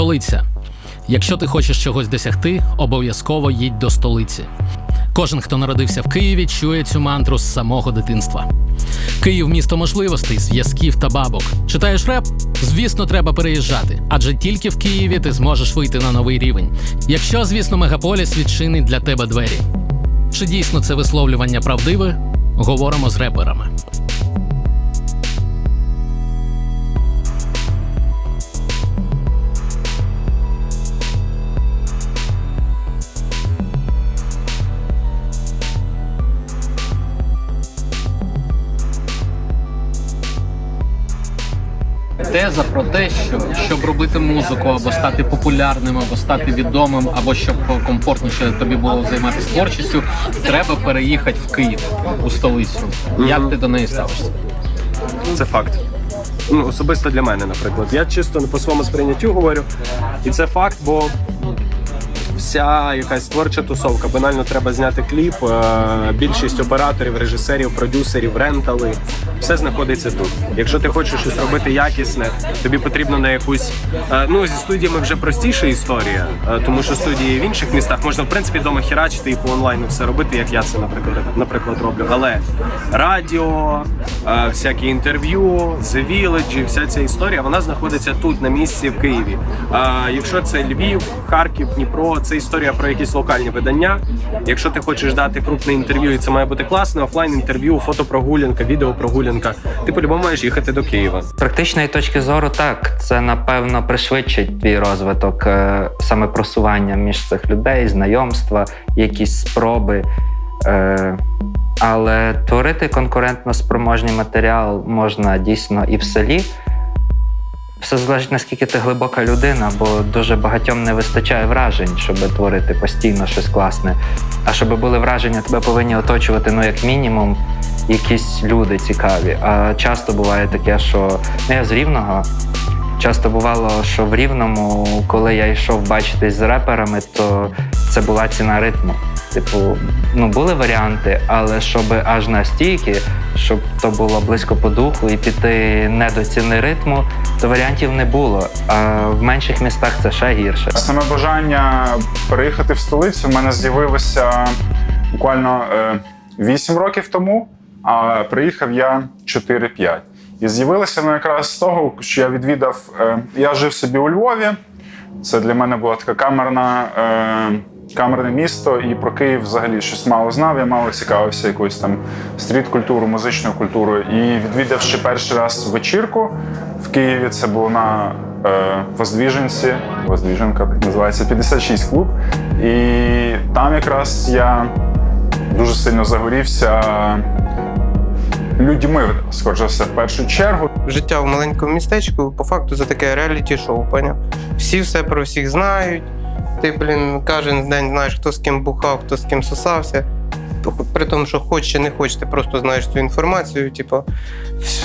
Столиця. Якщо ти хочеш чогось досягти, обов'язково їдь до столиці. Кожен, хто народився в Києві, чує цю мантру з самого дитинства. Київ місто можливостей, зв'язків та бабок. Читаєш реп? Звісно, треба переїжджати, адже тільки в Києві ти зможеш вийти на новий рівень. Якщо, звісно, мегаполіс відчинить для тебе двері. Чи дійсно це висловлювання правдиве? Говоримо з реперами. Теза про те, що щоб робити музику, або стати популярним, або стати відомим, або щоб комфортніше тобі було займатися творчістю, треба переїхати в Київ у столицю. Як ти до неї ставишся? Це факт. Ну, особисто для мене, наприклад. Я чисто по своєму сприйняттю говорю. І це факт, бо вся якась творча тусовка. Банально треба зняти кліп. е, Більшість операторів, режисерів, продюсерів, рентали. Все знаходиться тут. Якщо ти хочеш щось робити якісне, тобі потрібно на якусь. е, Ну, зі студіями вже простіша історія, е, тому що студії в інших містах можна в принципі вдома херачити і по онлайну все робити, як я це, наприклад, наприклад, роблю. Але радіо, е, всякі інтерв'ю, The Village, вся ця історія, вона знаходиться тут, на місці в Києві. Якщо це Львів, Харків, Дніпро, це історія про якісь локальні видання. Якщо ти хочеш дати крупне інтерв'ю, і це має бути класне, офлайн інтерв'ю, фотопрогулянка, відеопрогулянка, ти по-любому маєш їхати до Києва. З практичної точки зору, так, це напевно пришвидшить твій розвиток, е, саме просування між цих людей, знайомства, якісь спроби. Е, але творити конкурентно спроможний матеріал можна дійсно і в селі. Все залежить, наскільки ти глибока людина, бо дуже багатьом не вистачає вражень, щоб творити постійно щось класне. А щоб були враження, тебе повинні оточувати, ну, як мінімум, якісь люди цікаві. А часто буває таке, що ну, я з Рівного. Часто бувало, що в Рівному, коли я йшов бачитись з реперами, то це була ціна ритму. Типу, ну були варіанти, але щоб аж настільки, щоб то було близько по духу і піти не до ціни ритму, то варіантів не було. А в менших містах це ще гірше. Саме бажання переїхати в столицю в мене з'явилося буквально е, 8 років тому, а приїхав я 4-5. І з'явилося воно якраз з того, що я відвідав. Е, я жив собі у Львові. Це для мене була така камерна, е, камерне місто, і про Київ взагалі щось мало знав. Я мало цікавився якоюсь там стріт-культурою, музичною культурою. І відвідавши перший раз вечірку в Києві, це було на е, Воздвіженці, Воздвіженка так називається 56 клуб. І там якраз я дуже сильно загорівся людьми, скоріше все, в першу чергу. життя в маленькому містечку по факту це таке реаліті-шоу, поняв? Всі все про всіх знають. Ти, блін, кожен день знаєш, хто з ким бухав, хто з ким сосався. При тому, що хоч чи не хоч, ти просто знаєш цю інформацію. Типу,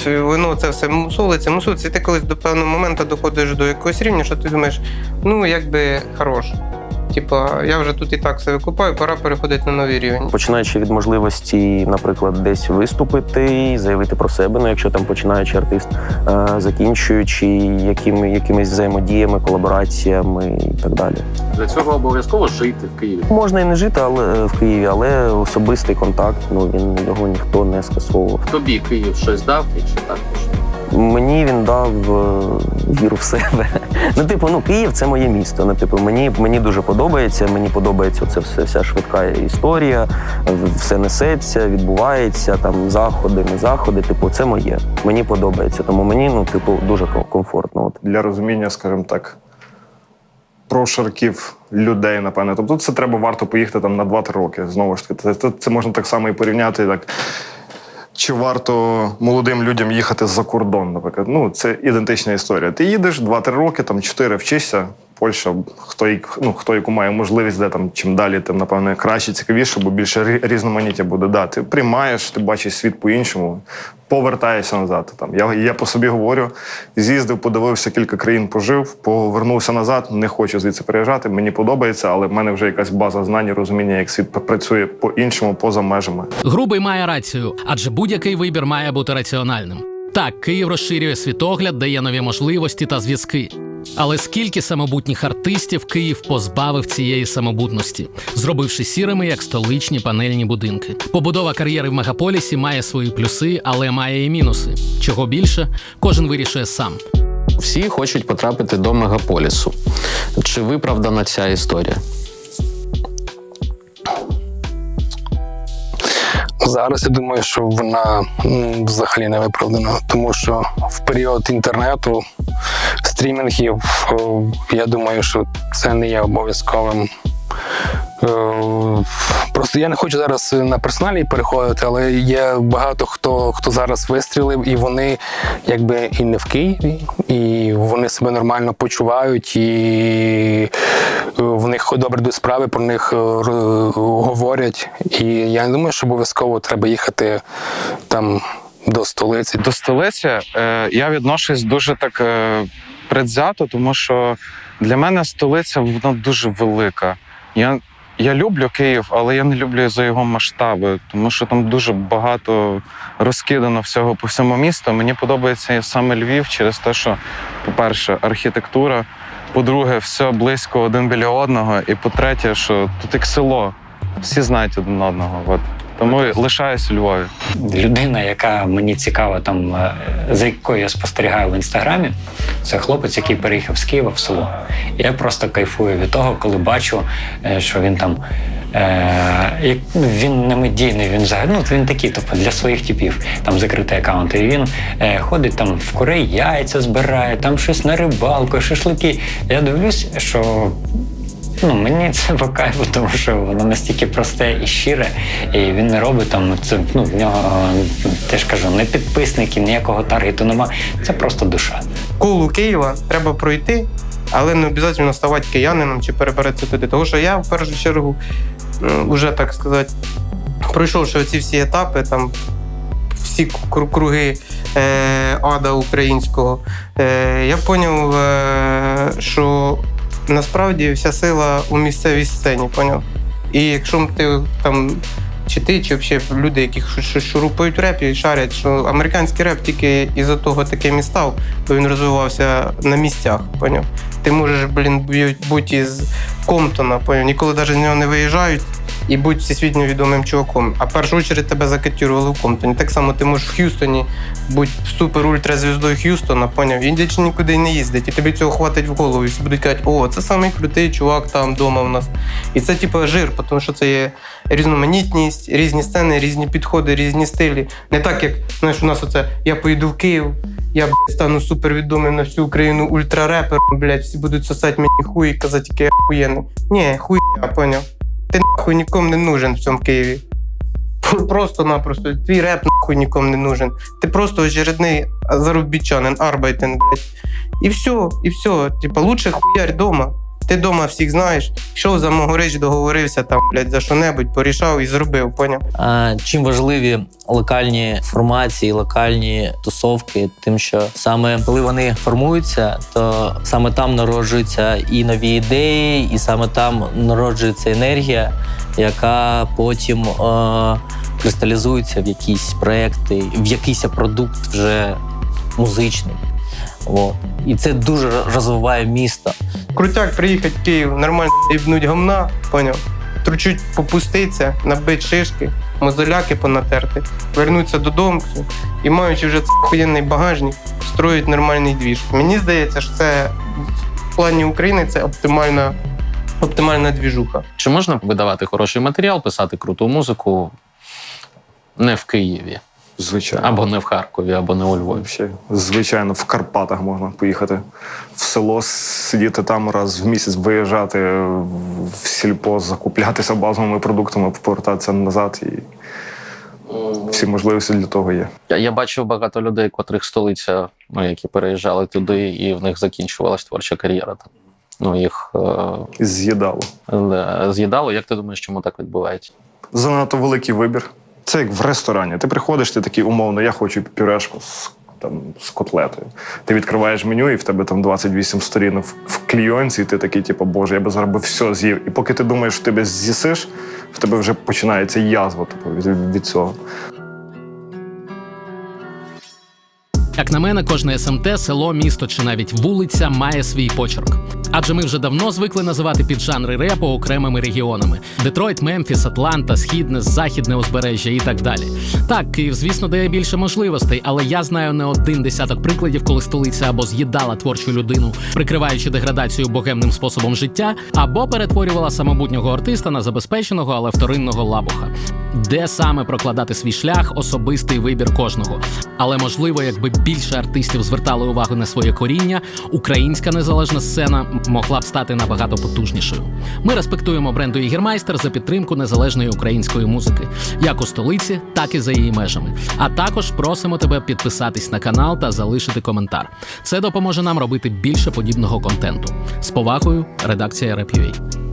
воно це все мусолиться, мусолиться. І ти колись до певного моменту доходиш до якогось рівня, що ти думаєш, ну якби хорош. Типа, я вже тут і так все викупаю, пора переходити на новий рівень. Починаючи від можливості, наприклад, десь виступити, заявити про себе, ну якщо там починаючи артист, е, закінчуючи якими, якимись взаємодіями, колабораціями і так далі. Для цього обов'язково жити в Києві. Можна і не жити, але е, в Києві, але особистий контакт, ну він його ніхто не скасовував. Тобі Київ щось дав, якщо так Мені він дав е, віру в себе. Ну, типу, ну Київ це моє місто. Ну, типу, мені, мені дуже подобається. Мені подобається це все, вся швидка історія, все несеться, відбувається, там заходи, не заходи. Типу, це моє. Мені подобається. Тому мені, ну, типу, дуже комфортно. От. для розуміння, скажімо так, прошарків людей, напевне. Тобто це треба варто поїхати там на 2-3 роки. Знову ж таки, це, це можна так само і порівняти. Так. Чи варто молодим людям їхати за кордон, наприклад? Ну, це ідентична історія. Ти їдеш 2-3 роки, там 4 вчишся. Польща, хто ну, хто яку має можливість, де там чим далі, тим напевне краще, цікавіше, бо більше різноманіття буде. Да, ти приймаєш, ти бачиш світ по-іншому, повертаєшся назад. Там я, я по собі говорю, з'їздив, подивився кілька країн, пожив, повернувся назад. Не хочу звідси приїжджати. Мені подобається, але в мене вже якась база знань, розуміння, як світ працює по-іншому, поза межами. Грубий має рацію, адже будь-який вибір має бути раціональним. Так, Київ розширює світогляд, дає нові можливості та зв'язки. Але скільки самобутніх артистів Київ позбавив цієї самобутності, зробивши сірими як столичні панельні будинки. Побудова кар'єри в мегаполісі має свої плюси, але має і мінуси. Чого більше, кожен вирішує сам. Всі хочуть потрапити до мегаполісу. Чи виправдана ця історія? Зараз я думаю, що вона взагалі не виправдана, тому що в період інтернету, стрімінгів, я думаю, що це не є обов'язковим. Е, Просто я не хочу зараз на персоналі переходити, але є багато хто, хто зараз вистрілив, і вони якби і не в Києві, і вони себе нормально почувають, і в них добре до справи, про них е, говорять. І я не думаю, що обов'язково треба їхати там до столиці. До столиці е, я відношусь дуже так е, предвзято, тому що для мене столиця вона дуже велика. Я, я люблю Київ, але я не люблю за його масштаби, тому що там дуже багато розкидано всього по всьому місту. Мені подобається саме Львів через те, що, по-перше, архітектура. По-друге, все близько один біля одного. І по-третє, що тут як село, всі знають один одного. От. Тому лишаюсь у Львові. людина, яка мені цікава, там е, за якою я спостерігаю в інстаграмі, це хлопець, який переїхав з Києва в село. Я просто кайфую від того, коли бачу, е, що він там. Е, ну, він не медійний, він взагалі ну, він такий, тобто для своїх типів, там закритий аккаунт. І він е, ходить там в Кореї, яйця збирає, там щось на рибалку, шашлики. Я дивлюсь, що Ну, мені це по кайфу, тому що воно настільки просте і щире, і він не робить там це. Ну в нього теж кажу, не підписники, ніякого таргету нема. Це просто душа. колу Києва треба пройти, але не обов'язково ставати киянином чи перебереться туди. Тому що я в першу чергу, м, уже так сказати, пройшовши оці всі етапи, там всі круги е, ада українського, е, я зрозумів, е, що насправді вся сила у місцевій сцені, поняв? І якщо ти там. Чи ти, чи взагалі люди, які ш- ш- шурупають реп і шарять, що американський реп тільки із-за того таким і став, бо він розвивався на місцях, поняв? Ти можеш, блін, бу- бути із Комптона, поняв? Ніколи навіть з нього не виїжджають і будь всесвітньо відомим чуваком. А в першу чергу тебе закатірували в Комптоні. Так само ти можеш в Х'юстоні бути супер-ультразвіздою Х'юстона, поняв? Він більше нікуди не їздить, і тобі цього хватить в голову. І всі будуть казати, о, це самий крутий чувак там вдома в нас. І це типу жир, тому що це є різноманітність, різні сцени, різні підходи, різні стилі. Не так, як знаєш, у нас оце я поїду в Київ, я блядь, стану супервідомим на всю Україну ультрарепер, блядь, всі будуть сосати мені хуй і казати, який я охуєнний. Ні, хуй я поняв. Ти нахуй нікому не нужен в цьому Києві. Просто-напросто. Твій реп нахуй нікому не нужен. Ти просто очередний заробітчанин, арбайтен, блядь. І все, і все. Типа, лучше хуярь дома. Ти дома всіх знаєш. Йшов за Могорич, договорився там, блядь, за що-небудь, порішав і зробив, поняв? А, Чим важливі локальні формації, локальні тусовки, тим, що саме коли вони формуються, то саме там народжуються і нові ідеї, і саме там народжується енергія, яка потім е, кристалізується в якісь проекти, в якийсь продукт вже музичний. От. І це дуже розвиває місто. Крутяк приїхати в Київ, нормально їбнуть гомна, поняв? Тручуть попуститься, набить шишки, мозоляки понатерти, вернуться додому і маючи вже цей охуєнний багажник, строїть нормальний двіж. Мені здається, що це в плані України це оптимальна, оптимальна двіжуха. Чи можна видавати хороший матеріал, писати круту музику не в Києві, Звичайно. або не в Харкові, або не у Львові? Взагалі, звичайно, в Карпатах можна поїхати в село, сидіти там раз в місяць, виїжджати в сільпо, закуплятися базовими продуктами, повертатися назад. І всі можливості для того є. Я, я бачив багато людей, котрих столиця, ну, які переїжджали туди, і в них закінчувалась творча кар'єра. Там. Ну, їх І з'їдало. е, з'їдало. Як ти думаєш, чому так відбувається? Занадто великий вибір. Це як в ресторані. Ти приходиш, ти такий умовно, я хочу пюрешку з, там, з котлетою. Ти відкриваєш меню, і в тебе там 28 сторінок в, клійонці, і ти такий, типу, боже, я би зараз би все з'їв. І поки ти думаєш, що ти би з'їсиш, в тебе вже починається язва типу, від, від цього. Як на мене, кожне СМТ, село, місто чи навіть вулиця має свій почерк. Адже ми вже давно звикли називати піджанри репу окремими регіонами: Детройт, Мемфіс, Атланта, Східне, Західне узбережжя і так далі. Так, Київ, звісно, дає більше можливостей, але я знаю не один десяток прикладів, коли столиця або з'їдала творчу людину, прикриваючи деградацію богемним способом життя, або перетворювала самобутнього артиста на забезпеченого, але вторинного лабуха. Де саме прокладати свій шлях особистий вибір кожного. Але можливо, якби більше артистів звертали увагу на своє коріння, українська незалежна сцена могла б стати набагато потужнішою. Ми респектуємо бренду Ігермайстер за підтримку незалежної української музики, як у столиці, так і за її межами. А також просимо тебе підписатись на канал та залишити коментар. Це допоможе нам робити більше подібного контенту. З повагою, редакція Rap.ua.